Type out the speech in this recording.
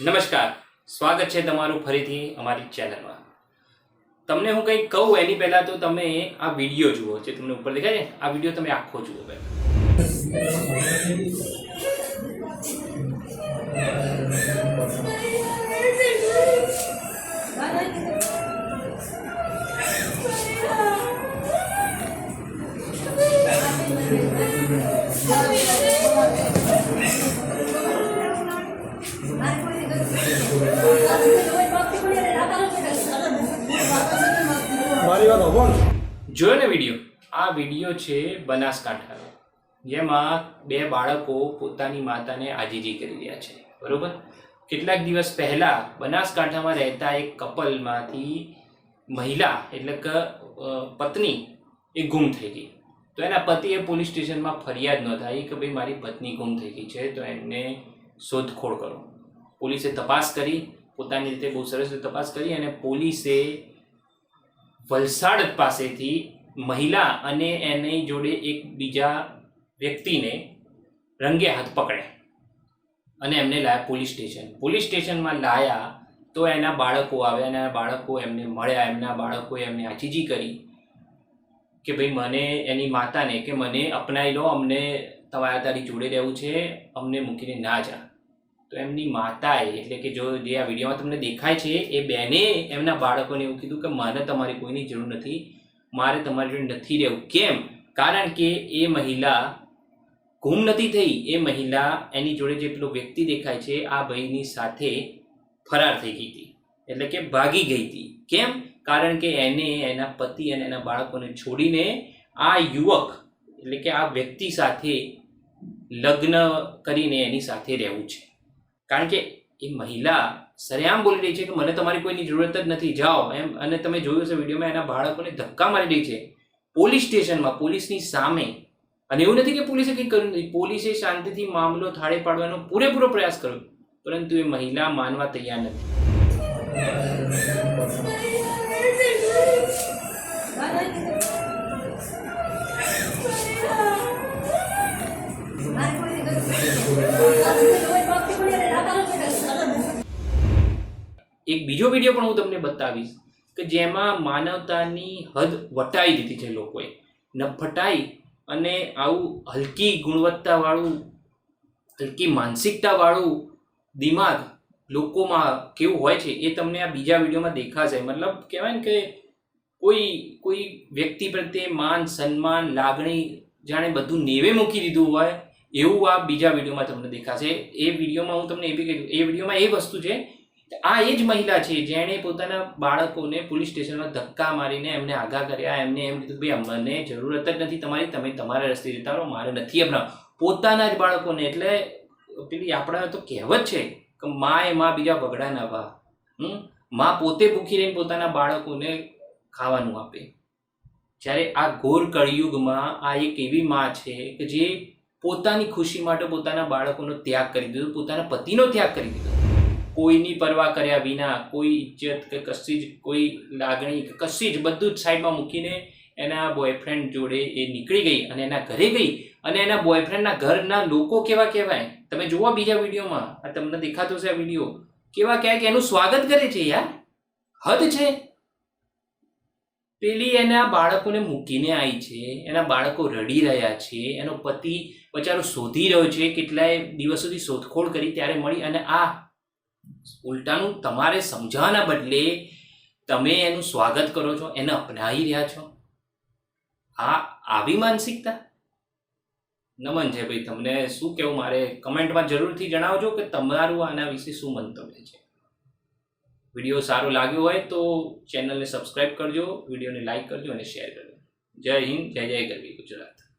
નમસ્કાર. સ્વાગત છે તમારું ફરીથી અમારી ચેનલમાં. તમને હું કંઈક કહું એની પહેલાં તો તમે આ વીડિયો જુઓ, જે તમને ઉપર દેખાય છે, આ વીડિયો તમે આખો જુઓ પહેલાં. મારી જોયો ને વીડિયો. આ વીડિયો છે બનાસકાંઠાનો. જેમાં બે બાળકો પોતાની માતાને આજીજી કરી રહ્યા છે. બરોબર? કેટલાક દિવસ પહેલાં બનાસકાંઠામાં રહેતા એક કપલમાંથી મહિલા, એટલે કે પત્ની, એ ગુમ થઈ ગઈ. તો એના પતિએ પોલીસ સ્ટેશનમાં ફરિયાદ નોંધાવી કે ભાઈ, મારી પત્ની ગુમ થઈ ગઈ છે, તો એમને શોધખોળ કરો. પોલીસે તપાસ કરી. પોતાની રીતે બહુ સરસ તપાસ કરી અને પોલીસે વલસાડ પાસેથી મહિલા અને એની જોડે એક બીજા વ્યક્તિને રંગે હાથ પકડ્યા અને એમને લાયા પોલીસ સ્ટેશન. પોલીસ સ્ટેશનમાં લાયા તો એના બાળકો આવ્યા એના બાળકો એમને મળ્યા, એમના બાળકોએ એમને આચીજી કરી કે ભાઈ મને એની માતાને કે મને અપનાવી લો, અમને તમારા તારી જોડે રહેવું છે, અમને મૂકીને ના જા. તો એમની માતાએ, એટલે કે જો જે આ વિડીયોમાં તમને દેખાય છે, એ બેને એમના બાળકોને એવું કીધું કે મને તમારી કોઈની જરૂર નથી, મારે તમારી જોડે નથી રહેવું. કેમ? કારણ કે એ મહિલા ગુમ નથી થઈ. એ મહિલા એની જોડે જે પેલો વ્યક્તિ દેખાય છે, આ ભાઈની સાથે ફરાર થઈ ગઈ હતી. એટલે કે ભાગી ગઈ હતી. કેમ? કારણ કે એને એના પતિ અને એના બાળકોને છોડીને આ યુવક, એટલે કે આ વ્યક્તિ સાથે લગ્ન કરીને એની સાથે રહેવું છે. કારણ કે એ મહિલા સરેઆમ બોલી રહી છે કે મને તમારી કોઈની જરૂરત જ નથી, જાઓ. એમ, અને તમે જોયું છે વિડીયોમાં એના બાળકોને ધક્કા મારી રહી છે. પોલીસ સ્ટેશનમાં, પોલીસની સામે. અને એવું નથી કે પોલીસે કંઈ કર્યું નથી પોલીસે શાંતિથી મામલો થાળે પાડવાનો પૂરેપૂરો પ્રયાસ કર્યો. પરંતુ એ મહિલા માનવા તૈયાર નથી. બીજો વીડિયો પણ હું તમને બતાવીશ કે જેમાં માનવતાની હદ વટાઈ દીધી છે લોકોએ. નફટાઈ અને આવું હલકી ગુણવત્તાવાળું, હલકી માનસિકતાવાળું દિમાગ લોકોમાં કેવું હોય છે એ તમને આ બીજા વિડીયોમાં દેખાશે. મતલબ કહેવાય ને કે કોઈ કોઈ વ્યક્તિ પ્રત્યે માન, સન્માન, લાગણી જાણે બધું નેવે મૂકી દીધું હોય એવું આ બીજા વિડીયોમાં તમને દેખાશે. એ વિડીયોમાં હું તમને એ બી કહી એ વિડીયોમાં એ વસ્તુ છે આ એ જ મહિલા છે જેણે પોતાના બાળકોને પોલીસ સ્ટેશનમાં ધક્કા મારીને એમને આગાહ કર્યા, એમને એમ કીધું, ભાઈ મને જરૂરત જ નથી તમારી, તમે તમારા રસ્તે જતા રહો, મારે નથી હમણાં પોતાના જ બાળકોને, એટલે પેલી આપણા તો કહેવત છે કે મા એ માં બીજા બગડા ના ભા. હમ? માં પોતે ભૂખી રહીને પોતાના બાળકોને ખાવાનું આપે. જ્યારે આ ઘોર કળિયુગમાં આ એક એવી માં છે કે જે પોતાની ખુશી માટે પોતાના બાળકોનો ત્યાગ કરી દીધો, પોતાના પતિનો ત્યાગ કરી દીધો. કોઈની પરવા કર્યા વિના, કોઈ ઇજ્જત કે કશી જ, કોઈ લાગણી કે કશી જ બધું જ સાઈડમાં મૂકીને એના બોયફ્રેન્ડ જોડે એ નીકળી ગઈ અને એના ઘરે ગઈ અને એના બોયફ્રેન્ડના ઘરના લોકો કેવા કહેવાય? તમે જુઓ બીજા વિડીયોમાં, આ તમને દેખાતો છે આ વીડિયો. કેવા કહેવાય કે એનું સ્વાગત કરે છે યાર. હદ છે. પેલી એના બાળકોને મૂકીને આવી છે, એના બાળકો રડી રહ્યા છે, એનો પતિ બચારો શોધી રહ્યો છે, કેટલાય દિવસોથી શોધખોળ કરી, ત્યારે મળી અને આ ઉલટાનું તમારે સમજાવવાના બદલે તમે એનું સ્વાગત કરો છો, એને અપનાવી રહ્યા છો. આ આવી માનસિકતા? નમન છે ભાઈ, તમને શું કેવું મારે કમેન્ટમાં જરૂરથી જણાવજો કે તમારું આના વિશે શું મંતવ્ય છે. વીડિયો સારો લાગ્યો હોય તો ચેનલને સબસ્ક્રાઈબ કરજો, વિડીયોને લાઇક કરજો અને શેર કરજો. જય હિન્દ, જય જય ગરવી ગુજરાત.